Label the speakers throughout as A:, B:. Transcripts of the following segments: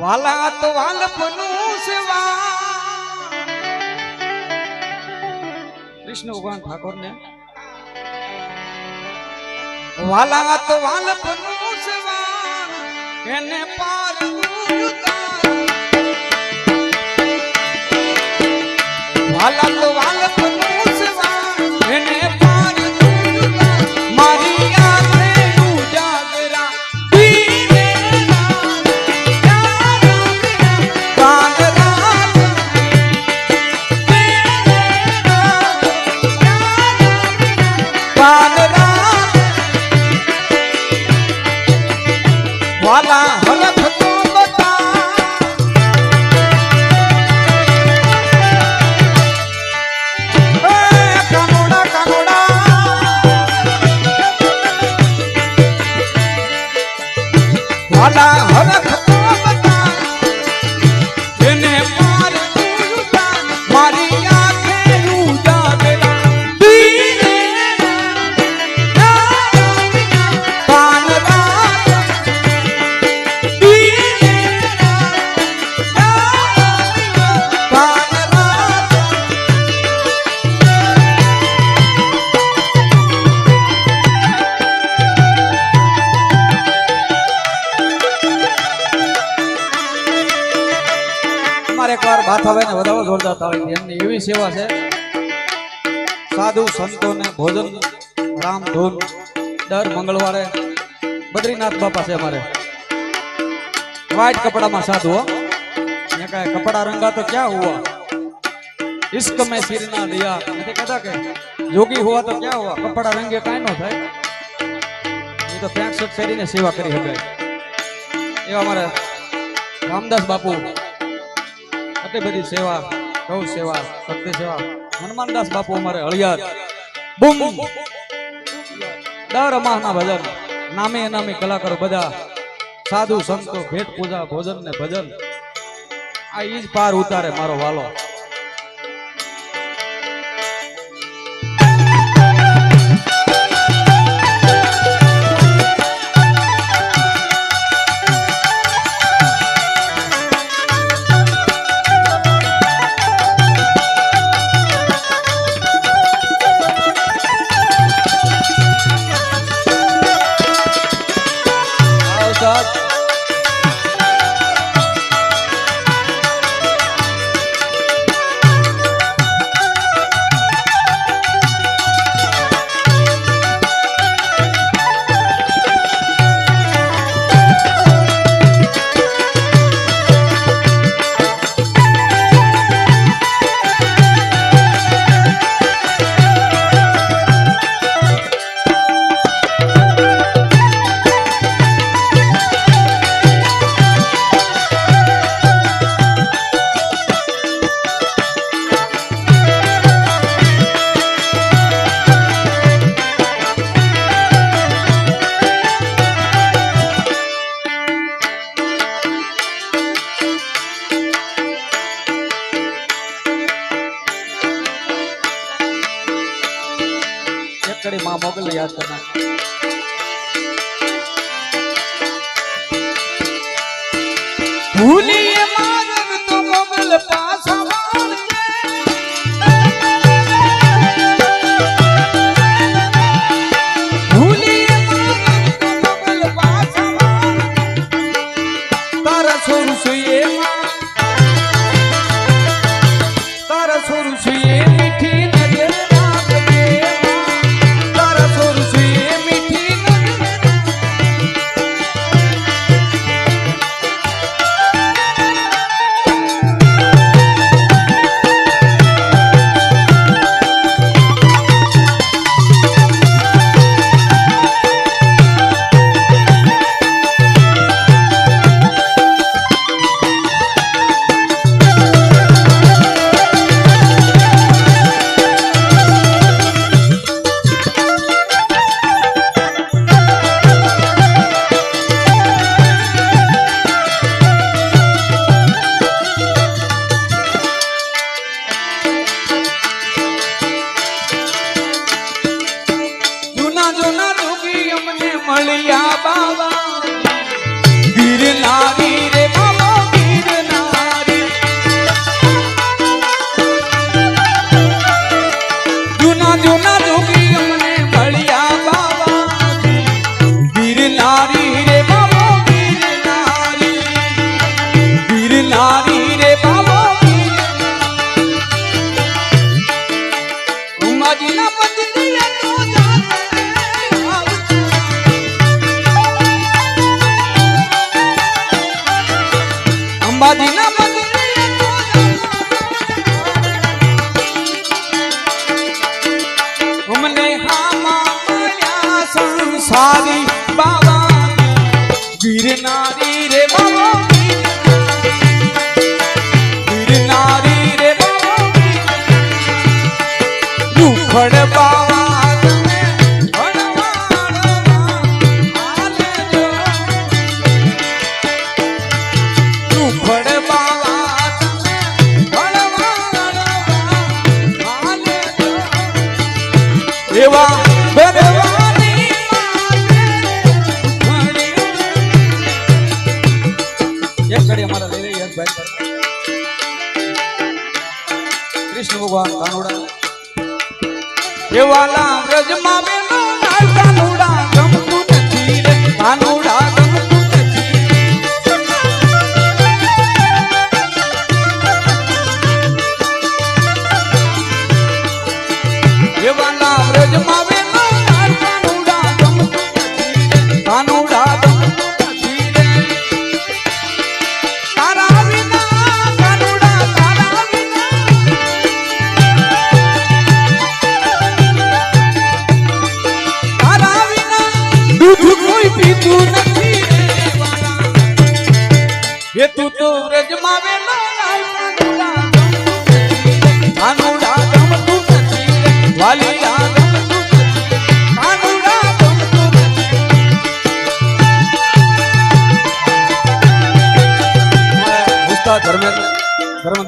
A: વાલા તો વાલપનું સેવા. કૃષ્ણ ભગવાન ઠાકોર ને વાલા તો વાલપનું સેવા. એને પાર. વાલા તો વાર એક વાર ભાથાભાઈને વધાવો, જોરદાર તાળી એમની એવી સેવા છે. સાધુ સંતોને ભોજન, રામ ધૂન, દર મંગળવારે બદ્રીનાથ બાપા છે અમારે. વ્હાઈટ કપડામાં સાધુ, હો. ત્યાં કપડા રંગા તો ક્યાં હુઆ? ઇશ્ક મેં સિર ના દિયા. નથી કહેતા કે યોગી હોવા તો ક્યાં હોવા કપડા રંગે કઈ નો થાય. એ તો પેન્ટ શર્ટ પહેરીને સેવા કરી શકાય. એવા અમારે રામદાસ બાપુ આટલી બધી સેવા ગૌ સેવા, ભક્તિ સેવા. હનુમાનદાસ બાપુ અમારે હળિયાર બૂમ! દર માહના ભજન, નામે નામે કલાકારો બધા, સાધુ સંતો, ભેટ પૂજા, ભોજન ને ભજન. આ ઈજ પાર ઉતારે મારો વાલો. કડી માં મોગલ યાદ કરના સંસારી બાબા ગિરનારી રે બાબા ગિરનારી રે બાબા ભગવાન કાનુડા એવાલા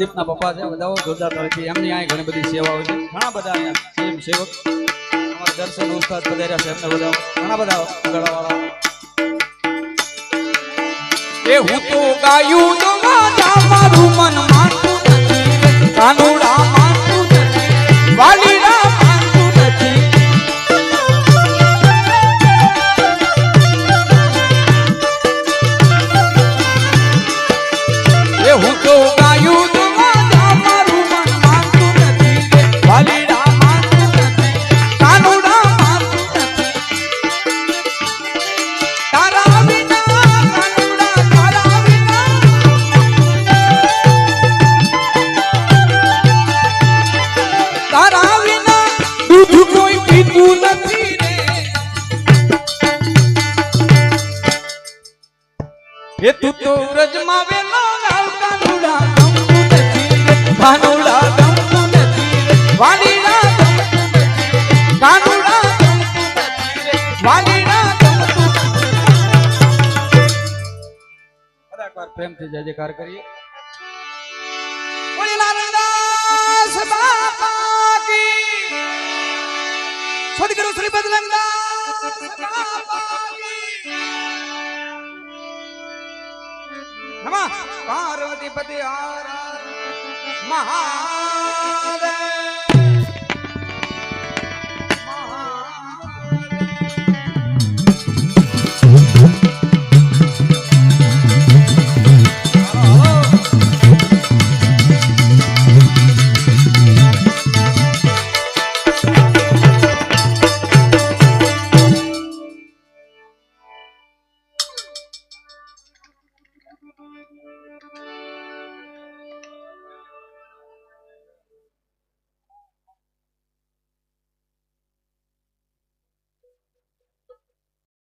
A: ધર્મદીપના પપ્પા છે બધા જોરદાર તારીખથી એમની અહીંયા ઘણી બધી સેવાઓ છે. ઘણા બધા અહીંયા સેવક. અમારા દર્શન ઉસ્તાદ પધાર્યા છે, એમને બધા ઘણા બધા ગળાવાળા એ હું તો ગાયું મારું મન માનું કાનુડા એ તું તો વ્રજમાં વેલો લાલ કાનુડા ગમતું નથી રે. કાનુડા ગમતું નથી. વાલીડા ગમતું પ્રેમથી જય જયકાર કરીએ સદગુરુ શ્રી બદલંગદાસ નમઃ. પાર્વતી પતિ હર